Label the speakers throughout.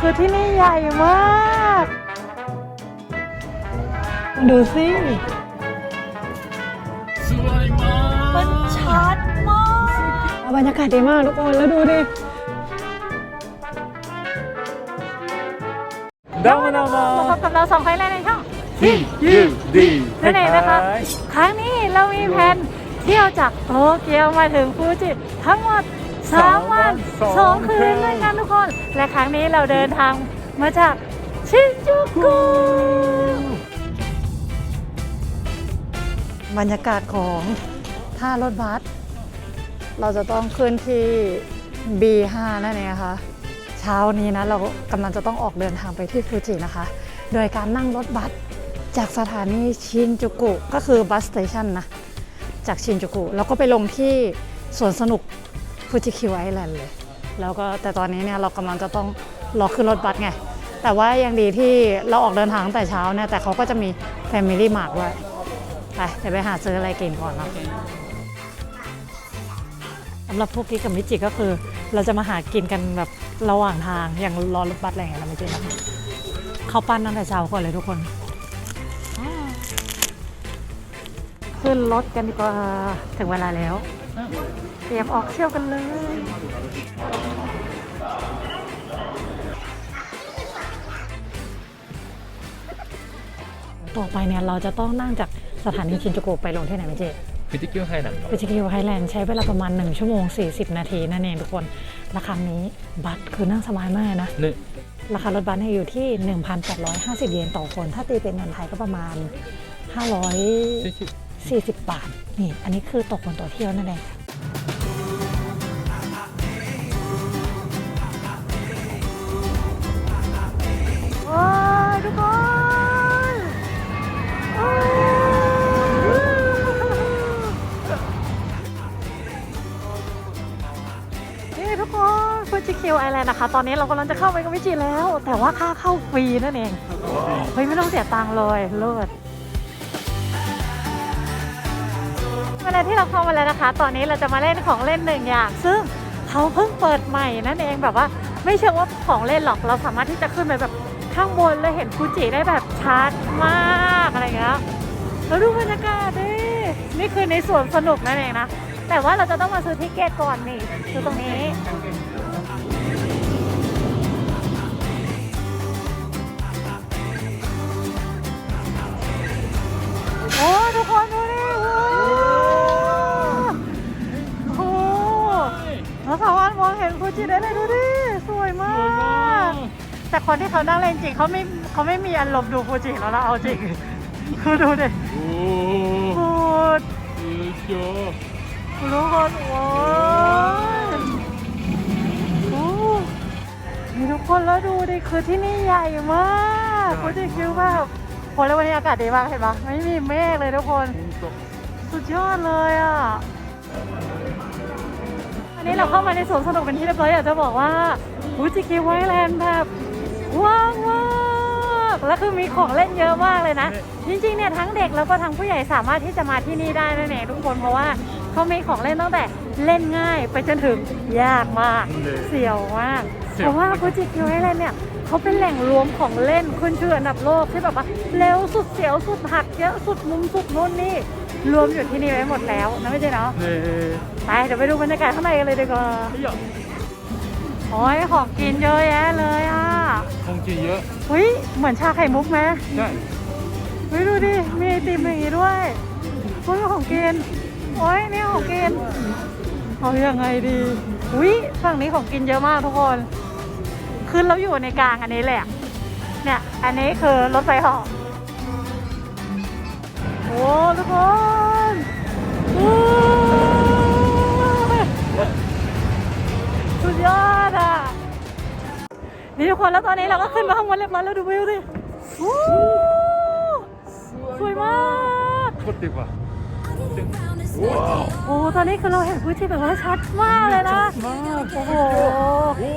Speaker 1: คือที่นี่ใหญ่มาก ดูสิ
Speaker 2: สวยมาก
Speaker 1: มันชัดมากบรรยากาศดีมากทุกคนแล้วดูดิ
Speaker 2: ดาวนามา
Speaker 1: พบกับเราสองคนแล้วในช่อง
Speaker 2: ที่ยูดี
Speaker 1: นั่นเองนะคะ ครั้งนี้เรามีแผนเที่ยวจากโตเกียวมาถึงฟูจิทั้งหมด3วัน2คืนด้วยกันทุกคน และครั้งนี้เราเดินทางมาจากชินจูกุบรรยากาศของท่ารถบัส เราจะต้องขึ้นที่ B5 นั่นเองนะคะ เช้านี้นะเรากำลังจะต้องออกเดินทางไปที่ฟูจินะคะ โดยการนั่งรถบัสจากสถานีชินจูกุก็คือบัสสเตชันนะ จากชินจูกุแล้วก็ไปลงที่สวนสนุกฟูจิคิวไอแลนด์เลย แล้วก็แต่ตอนนี้เนี่ยเรากำลังจะต้องรอขึ้นรถบัสไง แต่ว่ายังดีที่เราออกเดินทางตั้งแต่เช้าเนี่ยแต่เขาก็จะมี Family Mart ด้วยไปเดี๋ยวไปหาซื้ออะไรกินก่อนเนาะสำหรับพวกกิ๊กกับมิจิก็คือ เราจะมาหากินกันแบบระหว่างทางอย่างรอรถบัสอะไรอย่างเงี้ยนะมิจินะเขาปั้นตั้งแต่เช้าก่อนเลยทุกคน ขึ้นรถกันดีกว่าถึงเวลาแล้ว เตรียมออกเที่ยวกันเลย ต่อไปเนี่ยเราจะต้องนั่งจากสถานีชินจูกุไปลงที่ไหนไม่เจ๊
Speaker 2: พิจิกิวไฮนัน
Speaker 1: ไปชิคิวไฮแลนด์ใช้เวลาประมาณ 1 ชั่วโมง 40 นาทีนั่นเองทุกคน ราคานี้บัตรคือนั่งสบายมากนะ
Speaker 2: เนี่ย
Speaker 1: ราคารถบัสเนี่ยอยู่ที่ 1,850 เยนต่อคน ถ้าตีเป็นเงินไทยก็ประมาณ 540 บาท นี่ อันนี้คือต่อคนต่อเที่ยวนั่นเองว้าวทุกคนว้าวนี่ทุกคนฟูจิคิวไอแลนด์นะคะ ตอนนี้เรากำลังจะเข้าไปกับวิจิแล้ว แต่ว่าค่าเข้าฟรีนั่นเอง เฮ้ย ไม่ต้องเสียตังค์เลย เลิศ เราเข้ามาแล้วนะคะ ตอนนี้เราจะมาเล่นของเล่นหนึ่งอย่าง ซึ่งเขาเพิ่งเปิดใหม่นั่นเองแบบว่า ไม่เชื่อว่าของเล่นหรอกเราสามารถที่จะขึ้นไปแบบข้างบนเลยเห็นฟูจิได้แบบชัดมากอะไรเงี้ยแล้วดูบรรยากาศดินี่คือในสวนสนุกนั่นเองนะแต่ว่าเราจะต้องมาซื้อทิเกตก่อนนี่คือตรงนี้ ที่เขานั่งเล่นจริงเขาไม่เขาไม่มีอารมณ์ดูฟูจิแล้วนะเอาจริง คือดูดิ
Speaker 2: โอ้
Speaker 1: ฟูด
Speaker 2: ยูโช
Speaker 1: ทุกคนโอ้ยโอ้มีทุกคนแล้วดูดิคือที่นี่ใหญ่มากฟูจิคิวแบบโหแล้ววันนี้อากาศดีมากเห็นปะไม่มีเมฆเลยทุกคน สุดยอดเลยอะอันนี้เราเข้ามาในสวนสนุกเป็นที่เรียบร้อยอยากจะบอกว่าฟูจิคิวไวแลนด์แบบ ว้างมากแล้วคือมีของเล่นเยอะมากเลยนะ จริงๆเนี่ยทั้งเด็กแล้วก็ทั้งผู้ใหญ่สามารถที่จะมาที่นี่ได้นั่นเองทุกคนเพราะว่าเขามีของเล่นตั้งแต่เล่นง่ายไปจนถึงยากมาก เสี่ยวมาก เพราะว่าฟูจิคิวไวแลนด์เนี่ยเขาเป็นแหล่งรวมของเล่นขึ้นชื่ออันดับโลกที่แบบว่าเร็วสุดเสียวสุดหักเยอะสุดมุมสุดนู่นนี่รวมอยู่ที่นี่ไว้หมดแล้วนะไม่ใช่เนาะ
Speaker 2: เนี่ย
Speaker 1: ไปเดี๋ยวไปดูบรรยากาศข้างในกันเลยดีกว่า
Speaker 2: เฮ้ย
Speaker 1: โอ้ยของกินเยอะแยะเลยอะ
Speaker 2: คงจีเยอะ
Speaker 1: อุ้ยเหมือนชาไข่มุกไหม
Speaker 2: ใช่
Speaker 1: เฮ้ยดูดิ มีไอติมอย่างงี้ด้วยเฮ้ยของกินโอ้ยนี่ของกิน เอายังไงดี อุ้ยฝั่งนี้ของกินเยอะมากทุกคน ขึ้นแล้วอยู่ในกลางอันนี้แหละ เนี่ย อันนี้คือรถไฟเหาะโอ้ทุกคนโอ้ สุดยอดอะ นี่ทุกคนแล้วตอนนี้เราก็ขึ้นมาข้างบนเรียบร้อยแล้วดูวิวสิโอ้สวยมาก
Speaker 2: โคตรดีว่ะว้าว
Speaker 1: โอ้ตอนนี้คือเราเห็นพื้นที่แบบว่าชัดมากเลยนะ
Speaker 2: มาก
Speaker 1: โอ้โห
Speaker 2: โอ้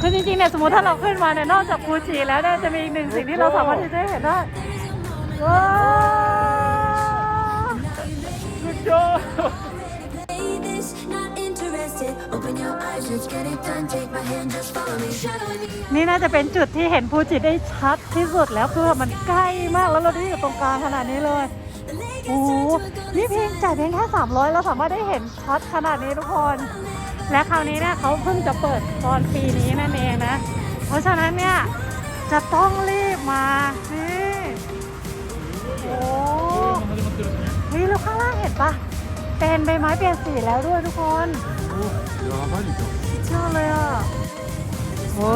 Speaker 1: คือจริงๆเนี่ยสมมติถ้าเราขึ้นมาเนี่ยนอกจากฟูจิแล้วเนี่ยจะมีอีกหนึ่งสิ่งที่เราสามารถที่จะเห็นได้ว้า นี่น่าจะเป็นจุดที่เห็นภูจิได้ชัดที่สุดแล้วคือมันใกล้มากแล้วเราได้อยู่ตรงกลางขนาดนี้เลยโอ้นี่เพียงจ่ายเพียงแค่300เราสามารถได้เห็นชัดขนาดนี้ทุกคน และคราวนี้เนี่ยเขาเพิ่งจะเปิดตอนปีนี้นั่นเองนะ เพราะฉะนั้นเนี่ยจะต้องรีบมาสิโอ้นี่แล้วข้างล่างเห็นปะเป็นใบไม้เปลี่ยนสีแล้วด้วยทุกคน
Speaker 2: เยอะ
Speaker 1: มากเลยอะ โอ้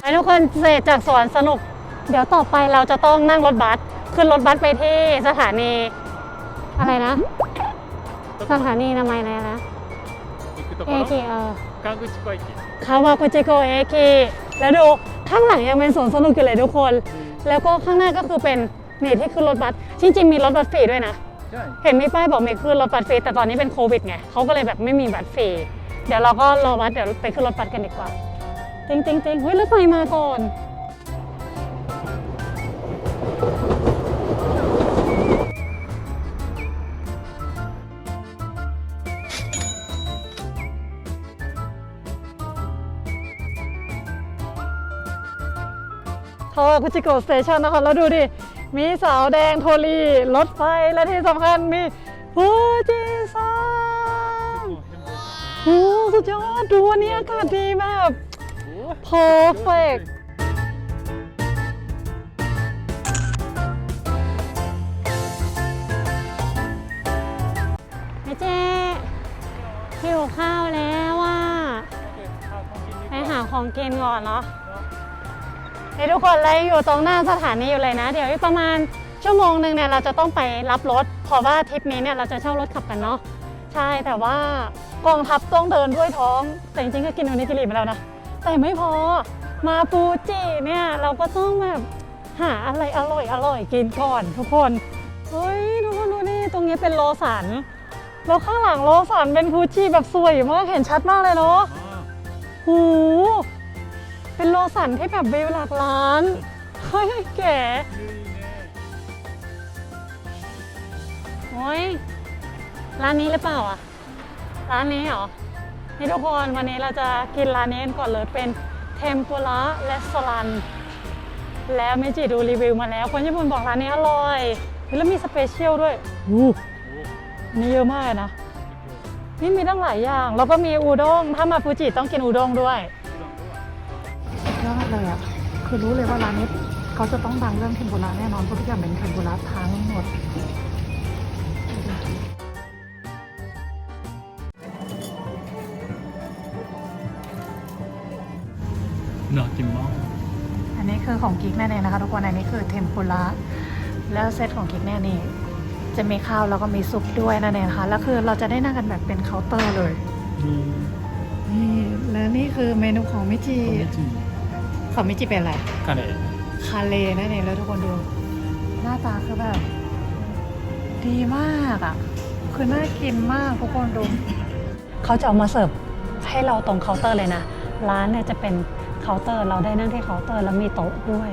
Speaker 1: ไปทุกคนเสร็จจากสวนสนุก เดี๋ยวต่อไปเราจะต้องนั่งรถบัสขึ้นรถบัสไปที่สถานี อะไรนะ สถานีทำไมอะไรนะ
Speaker 2: เอคิ
Speaker 1: เอ
Speaker 2: อ
Speaker 1: คางกุ
Speaker 2: จโกเอ
Speaker 1: คิาวกุจิโกเอคิแล้วดูข้างหลังยังเป็นสวนสนุกอยู่เลยทุกคน แล้วก็ข้างหน้าก็คือเป็นเนี่ที่ขึ้นรถบัสจริงๆมีรถบัสฟรีด้วยนะ เห็นมีป้ายบอกเมย์ขึ้นรถบัสฟรีแต่ตอนนี้เป็นโควิดไงเขาก็เลยแบบไม่มีบัสฟรีเดี๋ยวเราก็รอบัสเดี๋ยวไปขึ้นรถบัสกันดีกว่าจริงจริงจริงเฮ้ยรถไฟมาก่อนทอคุจิโกะสเตชันนะคะแล้วดูดิ มีสาวแดงโทรีรถไฟและที่สำคัญมีฟูจิซังโอ้สุดยอดดูวันนี้อากาศดีแบบ perfect แม่เจ๊หิวข้าวแล้วอะไปหาของกินก่อนเนาะ นี่ทุกคนเลยอยู่ตรงหน้าสถานีอยู่เลยนะ เดี๋ยวอีกประมาณชั่วโมงหนึ่งเนี่ยเราจะต้องไปรับรถ เพราะว่าทริปนี้เนี่ยเราจะเช่ารถขับกันเนาะใช่แต่ว่ากองทัพต้องเดินด้วยท้อง แต่จริงๆก็กินโอนิกิริมาแล้วนะแต่ไม่พอมาฟูจิเนี่ยเราก็ต้องแบบหาอะไรอร่อยอร่อยกินก่อนทุกคนเฮ้ยทุกคนดูนี่ตรงนี้เป็นโลสันแล้วข้างหลังโลสันเป็นฟูจิแบบสวยมากเห็นชัดมากเลยเนาะหู เป็นโลสันที่แบบวิวหลักล้านเฮ้ยแก๋โอ้ยร้านนี้หรือเปล่าอะ ร้านนี้เหรอ นี่ทุกคนวันนี้เราจะกินร้านนี้กันก่อนเลยเป็นเทมปุระและสลัน แล้วเมจิดูรีวิวมาแล้ว คนญี่ปุ่นบอกร้านนี้อร่อยเฮ้ยแล้วมีสเปเชียลด้วยอู้อันนี่เยอะมากเลยนะ นี่มีตั้งหลายอย่าง แล้วก็มีอูด้ง ถ้ามาฟูจิต้องกินอูด้งด้วย ยอดเลยอะคือรู้เลยว่าร้านนี้เขาจะต้องดังเรื่องเทมปุระแน่นอนเพราะทุกอย่างเป็นเทมปุระทั้งหมด
Speaker 2: น่ากินมาก
Speaker 1: อันนี้คือของกิ๊กแน่เองนะคะ ทุกคนอันนี้คือเทมปุระแล้วเซตของกิ๊กแน่นี่จะมีข้าวแล้วก็มีซุปด้วยนั่นเองนะคะแล้วคือเราจะได้นั่งกันแบบเป็นเคาน์เตอร์เลยนี่แล้วนี่คือเมนูของมิจิ ของมิจิเป็นอะไร
Speaker 2: คาเล
Speaker 1: คาเลนั่นเองแล้วทุกคนดู หน้าตาคือแบบ ดีมากอะ คือน่ากินมากทุกคนดู เขาจะเอามาเสิร์ฟให้เราตรงเคาน์เตอร์เลยนะ ร้านเนี่ยจะเป็นเคาน์เตอร์ เราได้นั่งที่เคาน์เตอร์แล้วมีโต๊ะด้วย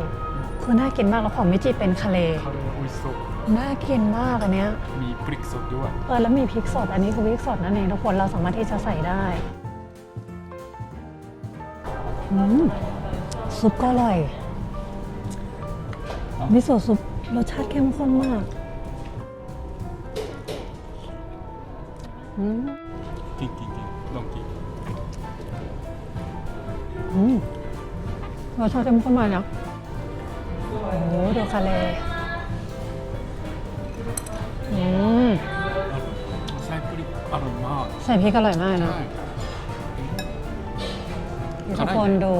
Speaker 1: คือน่ากินมากแล้วของมิจิเป็นคาเล
Speaker 2: เขาเรีอุยซุป
Speaker 1: น่ากินมากอันเนี้ย
Speaker 2: มีพริกสดด้วย
Speaker 1: เออแล้วมีพริกสด อันนี้คือพริกสดนั่นเองทุกคนเราสามารถที่จะใส่ได้อืม ซุปก็อร่อยมิโซะซุปรสชาติเข้มข้นมากอืม
Speaker 2: กินกินกินลองกิน
Speaker 1: อืมรสชาติเข้มข้นมากนะโอ้โหดูคาเลอืม
Speaker 2: ใส่พริกอร่อยมาก
Speaker 1: ใส่พริกอร่อยมากนะ
Speaker 2: ใช่
Speaker 1: ทุกคนดู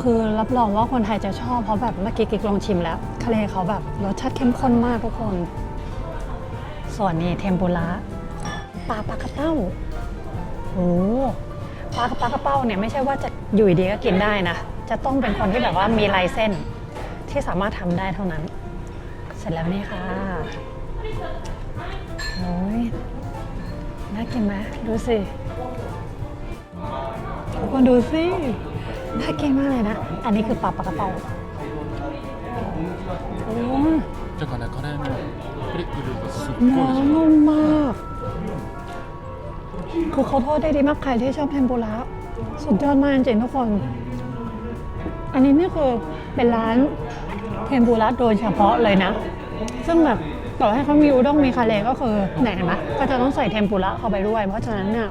Speaker 1: คือรับรองว่าคนไทยจะชอบเพราะแบบเมื่อกี้กิ๊กลองชิมแล้วทะเลเขาแบบรสชาติเข้มข้นมากทุกคน ส่วนนี้เทมปุระปลาปลากระเป้าโอ้ปลากระปลากระเป้าเนี่ยไม่ใช่ว่าจะอยู่ดีก็กินได้นะ จะต้องเป็นคนที่แบบว่ามีลายเส้นที่สามารถทำได้เท่านั้น เสร็จแล้วนี่ค่ะโอ้ยน่ากินไหมดูสิทุกคนดูสิ น่ากินมากเลยนะ อันนี้คือปลาปลากระเป๋าโอ้ย
Speaker 2: だからカレーのプリ
Speaker 1: น้ำนุ่มมาก คือเขาทอดได้ดีมากใครที่ชอบเทมปุระสุดยอดมากจริงๆทุกคน อันนี้นี่คือเป็นร้านเทมปุระโดยเฉพาะเลยนะ ซึ่งแบบต่อให้เขามีอุด้งมีคาเลก็คือไหนเห็นไหมก็จะต้องใส่เทมปุระเข้าไปด้วย เพราะฉะนั้นเนี่ย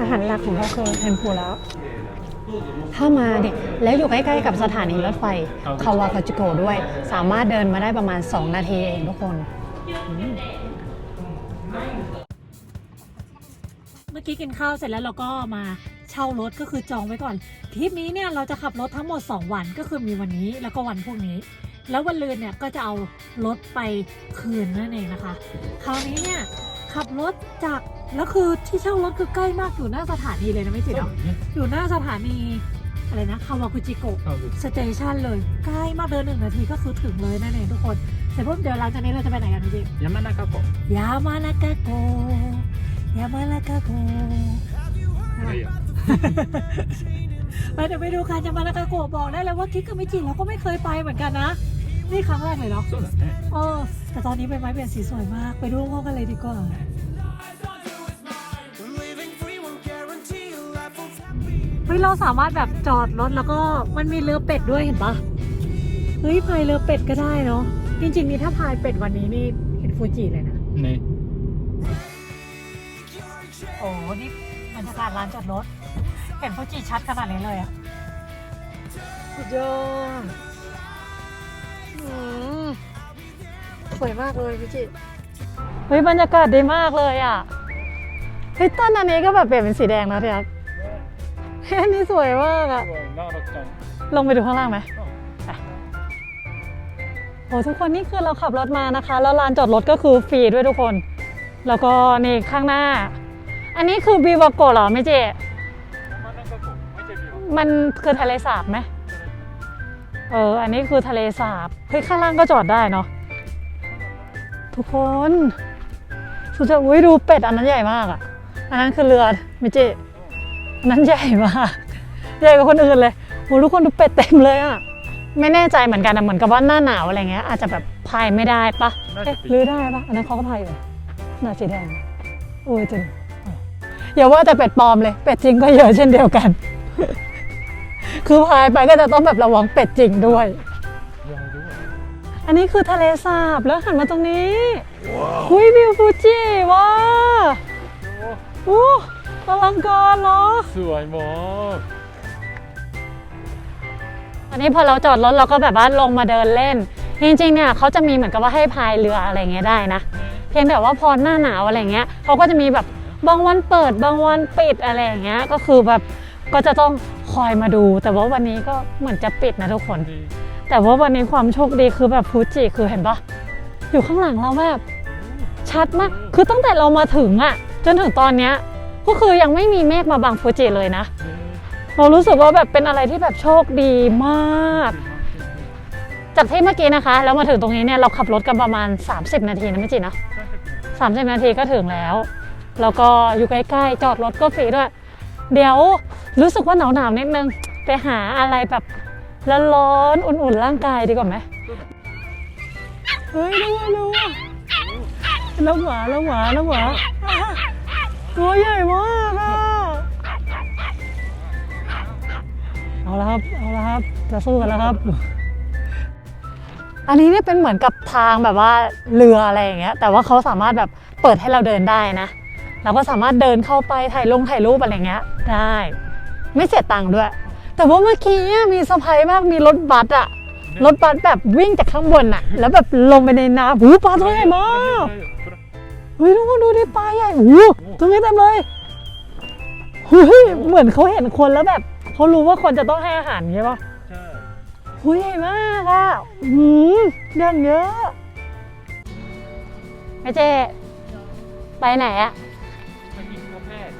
Speaker 1: อาหารหลักของเขาคือเทมปุระ ถ้ามาเนี่ยแล้วอยู่ใกล้ๆกับสถานีรถไฟคาวาคาจิโกะด้วย สามารถเดินมาได้ประมาณ 2 นาทีเองทุกคน
Speaker 3: เมื่อกี้กินข้าวเสร็จแล้วเราก็มาเช่ารถก็คือจองไว้ก่อนทริปนี้เนี่ยเราจะขับรถทั้งหมด 2 วันก็คือมีวันนี้แล้วก็วันพรุ่งนี้ แล้ววันลืนเนี่ยก็จะเอารถไปคืนนั่นเองนะคะ คราวนี้เนี่ย ขับรถจากแล้วคือที่เช่ารถคือใกล้มากอยู่หน้าสถานีเลยนะไม่จิตหรอะอยู่หน้าสถานีอะไรนะคาวาคุจิโกะสเตชันเลยใกล้มากเดินหนึ่งนาทีก็คือถึงเลยนั่นเองทุกคนเสร็จปุ๊บเดี๋ยวหลังจากนี้เราจะไปไหนกันพี่จิ
Speaker 4: ยามานากะโกะ
Speaker 3: ยามานากะโกะยามานากะโกะไปเดี๋ยวไปดูการยามานากะโกะบอกได้เลยว่าคิดกับไม่จิเราก็ไม่เคยไปเหมือนกันนะ นี่ครั้งแรกเลยเนาะ
Speaker 4: そうだね
Speaker 3: เออแต่ตอนนี้ใบไม้เปลี่ยนสีสวยมาก ไปดูห้องกันเลยดีกว่า เฮ้ยเราสามารถแบบจอดรถแล้วก็มันมีเรือเป็ดด้วยเห็นปะเฮ้ยพายเรือเป็ดก็ได้เนาะ จริงๆนี่ถ้าพายเป็ดวันนี้นี่เห็นฟูจิเลยนะ
Speaker 4: ね
Speaker 3: โอ้นี่บรรยากาศร้านจอดรถ เห็นฟูจิชัดขนาดนี้เลยอะสุดยอดอืม สวยมากเลยพี่จิ
Speaker 1: เฮ้ยบรรยากาศดีมากเลยอะเฮ้ยต้นอันนี้ก็แบบเปลี่ยนเป็นสีแดงแล้วที่รักเฮ้ยอันนี้สวยมากอะลงไปดูข้างล่างไหมโอ้ทุกคนนี่คือเราขับรถมานะคะ แล้วลานจอดรถก็คือฟรีด้วยทุกคน แล้วก็นี่ข้างหน้า อันนี้คือบีวาโกเหรอไม่เจ
Speaker 4: มั
Speaker 1: นคือทะเลสาบไหม เออ อันนี้คือทะเลสาบ เฮ้ย ข้างล่างก็จอดได้เนาะ ทุกคนสุดจะอุ้ยดูเป็ดอันนั้นใหญ่มากอะอันนั้นคือเรือมิจิอันนั้นใหญ่มาก ใหญ่กว่าคนอื่นเลยโหทุกคนดูเป็ดเต็มเลยอะไม่แน่ใจเหมือนกันนะเหมือนกับว่าหน้าหนาวอะไรเงี้ย อาจจะแบบพายไม่ได้ปะเอ๊ะหรือได้ปะอันนั้นเขาก็พายอยู่หน้าสีแดงโอ้ยจริงอย่าว่าแต่เป็ดปลอมเลย เป็ดจริงก็เยอะเช่นเดียวกัน คือพายไปก็จะต้องแบบระวังเป็ดจริงด้วย อันนี้คือทะเลสาบแล้วหันมาตรงนี้คุยวิวฟูจิว้าอู้อลังการเนาะ
Speaker 4: สวยมาก
Speaker 1: อันนี้พอเราจอดรถเราก็แบบว่าลงมาเดินเล่น จริงๆเนี่ยเขาจะมีเหมือนกับว่าให้พายเรืออะไรเงี้ยได้นะ เพียงแต่ว่าพอหน้าหนาวอะไรเงี้ยเขาก็จะมีแบบบางวันเปิดบางวันปิดอะไรเงี้ยก็คือแบบก็จะต้อง คอยมาดู แต่ว่าวันนี้ก็เหมือนจะปิดนะทุกคน
Speaker 4: ดี
Speaker 1: แต่ว่าวันนี้ความโชคดีคือแบบฟูจิคือเห็นปะอยู่ข้างหลังเราแบบชัดมาก คือตั้งแต่เรามาถึงอะจนถึงตอนเนี้ยก็คือยังไม่มีเมฆมาบังฟูจิเลยนะ เรารู้สึกว่าแบบเป็นอะไรที่แบบโชคดีมาก จากที่เมื่อกี้นะคะแล้วมาถึงตรงนี้เนี่ยเราขับรถกันประมาณ 30 นาทีนะไม่จีนะ30 นาทีก็ถึงแล้ว แล้วก็อยู่ใกล้ๆจอดรถก็ฟรีด้วย เดี๋ยวรู้สึกว่าหนาวๆนิดนึง ไปหาอะไรแบบร้อนๆอุ่นๆร่างกายดีกว่าไหมเฮ้ยดูว่าดูว่าแล้วหมาแล้วหมาแล้วหมาตัวใหญ่มากอะเอาละครับเอาละครับจะสู้กันแล้วครับ อันนี้เนี่ยเป็นเหมือนกับทางแบบว่าเรืออะไรอย่างเงี้ยแต่ว่าเขาสามารถแบบเปิดให้เราเดินได้นะ เราก็สามารถเดินเข้าไปถ่ายลงถ่ายรูปอะไรเงี้ยได้ ไม่เสียตังค์ด้วย แต่ว่าเมื่อกี้มีเซอร์ไพรส์มากมีรถบัสอะรถบัสแบบวิ่งจากข้างบนอะแล้วแบบลงไปในน้ำหูปลาตัวใหญ่มากเฮ้ยทุกคนดูดิปลาใหญ่โอ้โหตัวนี้เต็มเลยเฮ้ยเหมือนเขาเห็นคนแล้วแบบเขารู้ว่าคนจะต้องให้อาหารใช่ปะ
Speaker 4: ใช่
Speaker 1: หุยใหญ่มากอะหืมอย่างเยอะไอเจ ไปไหนอะ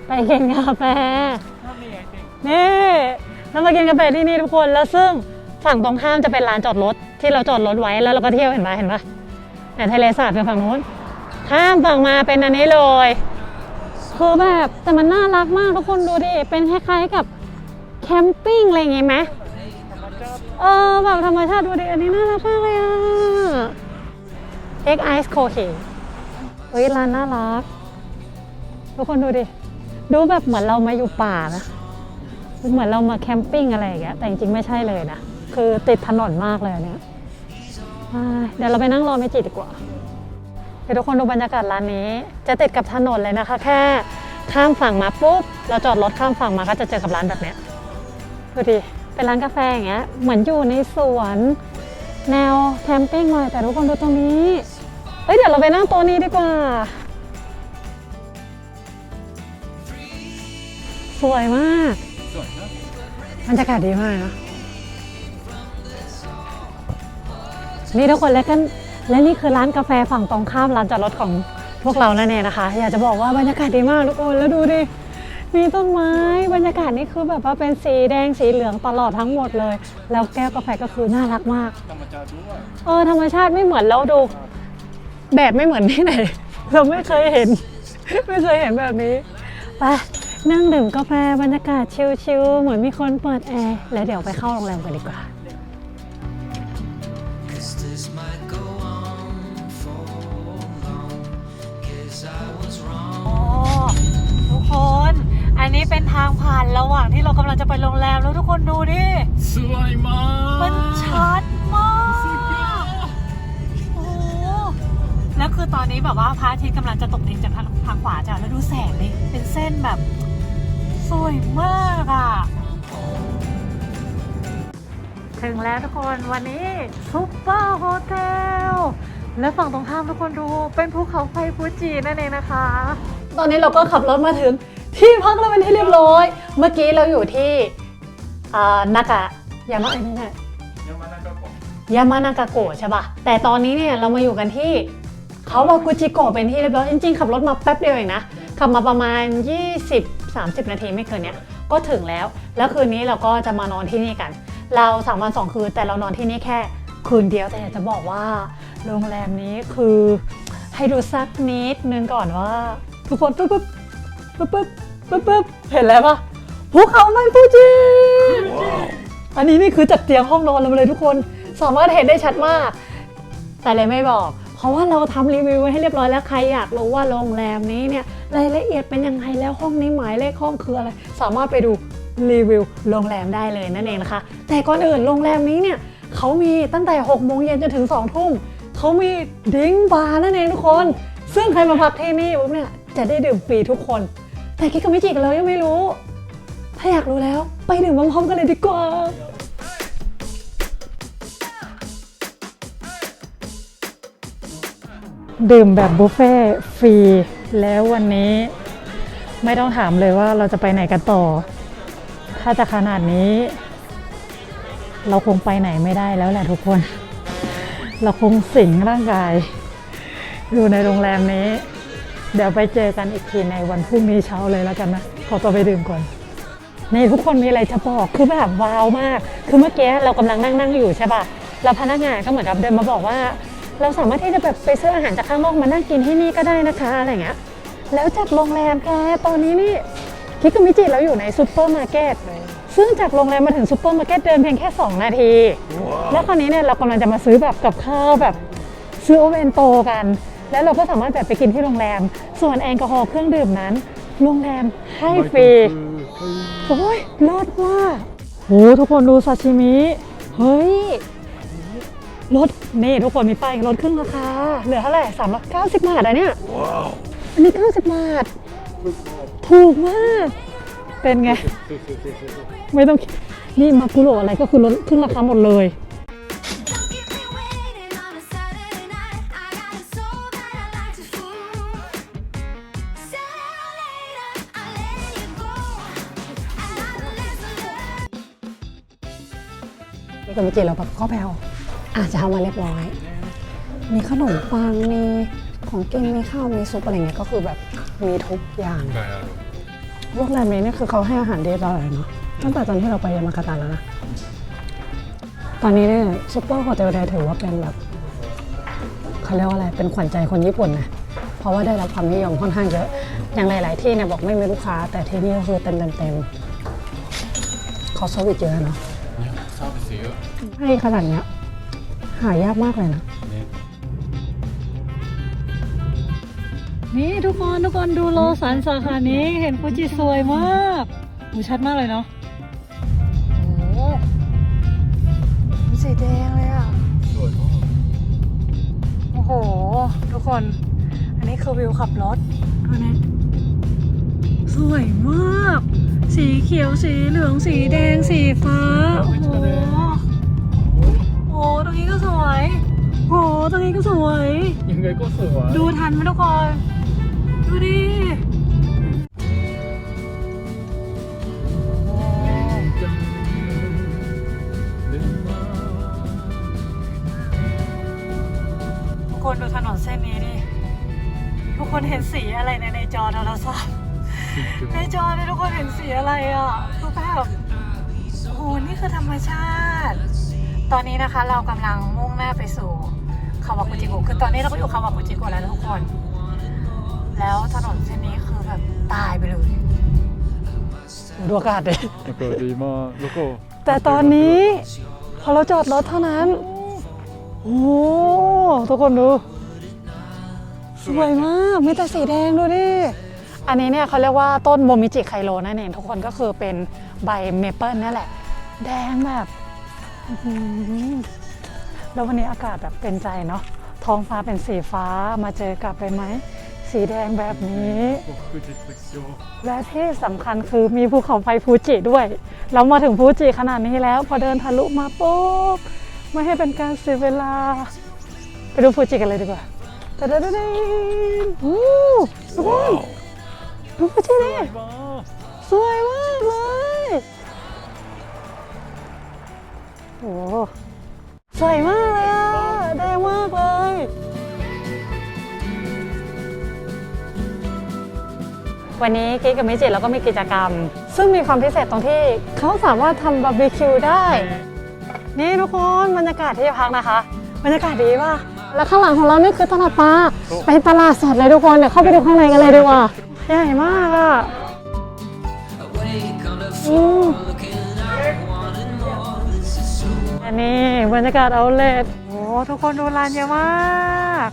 Speaker 1: ไปกินกาแฟนี่เรามากินกาแฟที่นี่ทุกคนแล้วซึ่งฝั่งตรงข้ามจะเป็นลานจอดรถที่เราจอดรถไว้แล้วเราก็เที่ยวเห็นไหมเห็นปะแต่ทะเลสาบเป็นฝั่งนู้นข้ามฝั่งมาเป็นอันนี้เลยคือแบบแต่มันน่ารักมากทุกคนดูดิเป็นคล้ายๆกับแคมปิ้งอะไรอย่างงี้ไหมเออแบบธรรมชาติดูดิอันนี้น่ารักมากเลยอะ Egg Ice Coffee ฮ้ยร้านน่ารัก ทุกคนดูดิ ดูแบบเหมือนเรามาอยู่ป่านะเหมือนเรามาแคมปิ้งอะไรอย่างเงี้ยแต่จริงๆไม่ใช่เลยนะ คือติดถนนมากเลยอันเนี่ยเดี๋ยวเราไปนั่งรอเมจิดีกว่าเดี๋ยวทุกคนดูบรรยากาศร้านนี้ จะติดกับถนนเลยนะคะ แค่ข้ามฝั่งมาปุ๊บเราจอดรถข้ามฝั่งมาก็จะเจอกับร้านแบบเนี้ยดูดิเป็นร้านกาแฟอย่างเงี้ยเหมือนอยู่ในสวน แนวแคมปิ้งเลยแต่ทุกคนดูตรงนี้เอ้ยเดี๋ยวเราไปนั่งโต๊ะนี้ดีกว่า สวยมาก
Speaker 4: สวยนะ
Speaker 1: บรรยากาศดีมากนะนี่ทุกคนแล้วกันและนี่คือร้านกาแฟฝั่งตรงข้ามร้านจอดรถของพวกเรานั่นเองนะคะ อยากจะบอกว่าบรรยากาศดีมากทุกคนแล้วดูดิมีต้นไม้บรรยากาศนี่คือแบบว่าเป็นสีแดงสีเหลืองตลอดทั้งหมดเลย แล้วแก้วกาแฟก็คือน่ารักมาก
Speaker 4: ธรรมชาติด้วย
Speaker 1: เออธรรมชาติไม่เหมือนเราดูแบบไม่เหมือนที่ไหน เราไม่เคยเห็น ไม่เคยเห็นแบบนี้ไป นั่งดื่มกาแฟบรรยากาศชิลๆ เหมือนมีคนเปิดแอร์ แล้วเดี๋ยวไปเข้าโรงแรมกันดีกว่า
Speaker 5: Cause this might go on for long. Cause I was wrong.
Speaker 3: โอ้ทุกคน อันนี้เป็นทางผ่านระหว่างที่เรากำลังจะไปโรงแรมแล้วทุกคนดูดิ
Speaker 4: สวยมาก
Speaker 3: มันชัดมาก โอ้โหแล้วคือตอนนี้แบบว่าพระอาทิตย์กำลังจะตกดินจากทางทางขวาจ้ะแล้วดูแสงดิเป็นเส้นแบบ สวยมากอะ ถึงแล้วทุกคนวันนี้ซุปเปอร์โฮเทลและฝั่งตรงข้ามทุกคนดูเป็นภูเขาไฟฟูจินั่นเองนะคะ
Speaker 1: ตอนนี้เราก็ขับรถมาถึงที่พักแล้วเป็นที่เรียบร้อย เมื่อกี้เราอยู่ที่อ่านากะยามะอะไรนะ
Speaker 4: ยังมานั่งก็ผม
Speaker 1: ยามานากาโกะใช่ป่ะแต่ตอนนี้เนี่ยเรามาอยู่กันที่เขาวากุจิโกะเป็นที่เรียบร้อยจริงๆขับรถมาแป๊บเดียวเองนะขับมาประมาณ 30 นาทีไม่เกินเนี้ยก็ถึงแล้ว แล้วคืนนี้เราก็จะมานอนที่นี่กัน เราสามวันสองคืนแต่เรานอนที่นี่แค่คืนเดียวแต่อยากจะบอกว่าโรงแรมนี้คือให้ดูสักนิดนึงก่อนว่า ทุกคนปึ๊บปึ๊บปึ๊บปึ๊บปึ๊บปึ๊บเห็นแล้วปะภูเขาไฟฟูจิอันนี้นี่คือจากเตียงห้องนอนเราเลยทุกคน สามารถเห็นได้ชัดมาก แต่เลยไม่บอก เพราะว่าเราทำรีวิวไว้ให้เรียบร้อยแล้วใครอยากรู้ว่าโรงแรมนี้เนี่ยรายละเอียดเป็นยังไงแล้วห้องนี้หมายเลขห้องคืออะไร สามารถไปดูรีวิวโรงแรมได้เลยนั่นเองนะคะ แต่ก่อนอื่นโรงแรมนี้เนี่ยเขามีตั้งแต่6โมงเย็นจนถึง2ทุ่มเขามีดิ้งบาร์นั่นเองทุกคน ซึ่งใครมาพักที่นี่ปุ๊บเนี่ยจะได้ดื่มฟรีทุกคน แต่กิ๊กกับมิจิกเรายังไม่รู้ ถ้าอยากรู้แล้ว ไปดื่มพร้อมๆกันเลยดีกว่า ดื่มแบบบุฟเฟ่ฟรี แล้ววันนี้ไม่ต้องถามเลยว่าเราจะไปไหนกันต่อ ถ้าจะขนาดนี้ เราคงไปไหนไม่ได้แล้วแหละทุกคน เราคงสิงร่างกาย อยู่ในโรงแรมนี้ เดี๋ยวไปเจอกันอีกทีในวันพรุ่งนี้เช้าเลยแล้วกันนะ ขอตัวไปดื่มก่อนนี่ทุกคนมีอะไรจะบอกคือแบบว้าวมาก คือเมื่อกี้เรากำลังนั่งนั่งอยู่ใช่ป่ะแล้วพนักงานก็เหมือนกับเดินมาบอกว่า เราสามารถที่จะแบบไปซื้ออาหารจากข้างนอกมานั่งกินที่นี่ก็ได้นะคะอะไรเงี้ยแล้วจากโรงแรมแกตอนนี้นี่คิกกมิจิเราอยู่ในซูเปอร์มาร์เก็ตซึ่งจากโรงแรมมาถึงซูเปอร์มาร์เก็ตเดินเพียงแค่ 2 นาที แล้วคราวนี้เนี่ยเรากำลังจะมาซื้อแบบกับข้าวแบบซื้อโอเวนโตกัน แล้วเราก็สามารถแบบไปกินที่โรงแรม ส่วนแอลกอฮอล์เครื่องดื่มนั้น โรงแรมให้ฟรีโอ้ยเลิศว่ากโหทุกคนดูซาชิมิ เฮ้ย ลดนี่ทุกคนมีป้ายลดครึ่งราคาเหลือเท่าไหร่สามร้อยเก้าสิบบาทอะเนี่ยอันนี้เก้าสิบบาท ถูกมาก เป็นไง ไม่ต้องคิดนี่มากุโรอะไรก็คือลดครึ่งราคาหมดเลย
Speaker 2: Don't keep me waiting on a Saturday night. I got a soul that I like to fool. Sooner or later, I let you go. Another lesson learned.
Speaker 1: นี่ก็เมื่อกี้เราแบบเข้าไปเอาอาจจะเอามาเรียบร้อย มีขนมปังมีของกินมีข้าวมีซุปอะไรเงี้ยก็คือแบบมีทุกอย่างพวกแรมนี้เนี่ยคือเขาให้อาหารเรียบร้อยเนาะตั้งแต่ตอนที่เราไปยามากาตะแล้วนะ ตอนนี้เนี่ยซุปเปอร์โฮเทลไดถือว่าเป็นแบบเขาเรียกว่าอะไรเป็นขวัญใจคนญี่ปุ่นนะเพราะว่าได้รับความนิยมค่อนข้างเยอะอย่างหลาย ๆ ที่เนี่ยบอกไม่มีลูกค้า แต่ที่นี่ก็คือเต็มเต็มเต็มๆเขาสวิตช์เยอะเนาะ
Speaker 4: เนี่ยชอบไปซื้อ
Speaker 1: ให้ขนาดเนี้ย หายากมากเลยนะ
Speaker 4: เนี่ย
Speaker 3: นี่ทุกคนทุกคนดูโลสันสาขานี้เห็นฟูจิสวยมากดูชัดมากเลยเนาะ
Speaker 1: โอ้โหสีแดงเลยอะ
Speaker 4: สวยมาก
Speaker 1: โอ้โห ทุกคน อันนี้คือวิวขับรถดูนี่สวยมาก สีเขียวสีเหลืองสีแดงสีฟ้า โอ้โห โอ้โหตรงนี้ก็สวย ยั
Speaker 4: งไงก็สวย
Speaker 1: ดูทันไหมทุกคน ดูดิโอ้
Speaker 4: จังเล่นมา
Speaker 1: ทุกคนดูถนนเส้นนี้ดิ ทุกคนเห็นสีอะไรในในจอโทรศัพท์ในจอเนี่ยทุกคนเห็นสีอะไรอะคือแบบโอ้โหนี่คือธรรมชาติ ตอนนี้นะคะเรากำลังมุ่งหน้าไปสู่ คาวากุจิโกะคือตอนนี้เราก็อยู่คาวากุจิโกะแล้วนะทุกคน แล้วถนนเส้นนี้คือแบบตายไปเลยดูอากาศดิ
Speaker 4: แล้วก็ดีมากแล้วก็
Speaker 1: แต่ตอนนี้พอเราจอดรถเท่านั้น โอ้โหทุกคนดู สวยมากมีแต่สีแดงดูดิอันนี้เนี่ยเขาเรียกว่าต้นโมมิจิไคโรนั่นเองทุกคนก็คือเป็นใบเมเปิลนั่นแหละ แดงแบบอื้อหือ แล้ววันนี้อากาศแบบเป็นใจเนาะท้องฟ้าเป็นสีฟ้ามาเจอกับไปไหม สีแดงแบบนี้และที่สำคัญคือมีภูเขาไฟฟูจิด้วยเรามาถึงฟูจิขนาดนี้แล้ว พอเดินทะลุมาปุ๊บไม่ให้เป็นการเสียเวลา ไปดูฟูจิกันเลยดีกว่าตะดะดิว้สวยดูฟูจิ
Speaker 4: ลย
Speaker 1: สวยมากเลยโอ้ สวยมากเลยอะแดงมากเลย วันนี้กิ๊กกับมิจิเราก็มีกิจกรรม ซึ่งมีความพิเศษตรงที่เขาสามารถทำบาร์บีคิวได้ นี่ทุกคนบรรยากาศที่พักนะคะ บรรยากาศดีป่ะ แล้วข้างหลังของเรานี่คือตลาดปลาเป็นตลาดสดเลยทุกคน เดี๋ยวเข้าไปดูข้างในกันเลยดีกว่า ใหญ่มากอะ
Speaker 5: Awake
Speaker 1: นี่บรรยากาศเอาเลทโอ้ทุกคนดูร้านเยอะมาก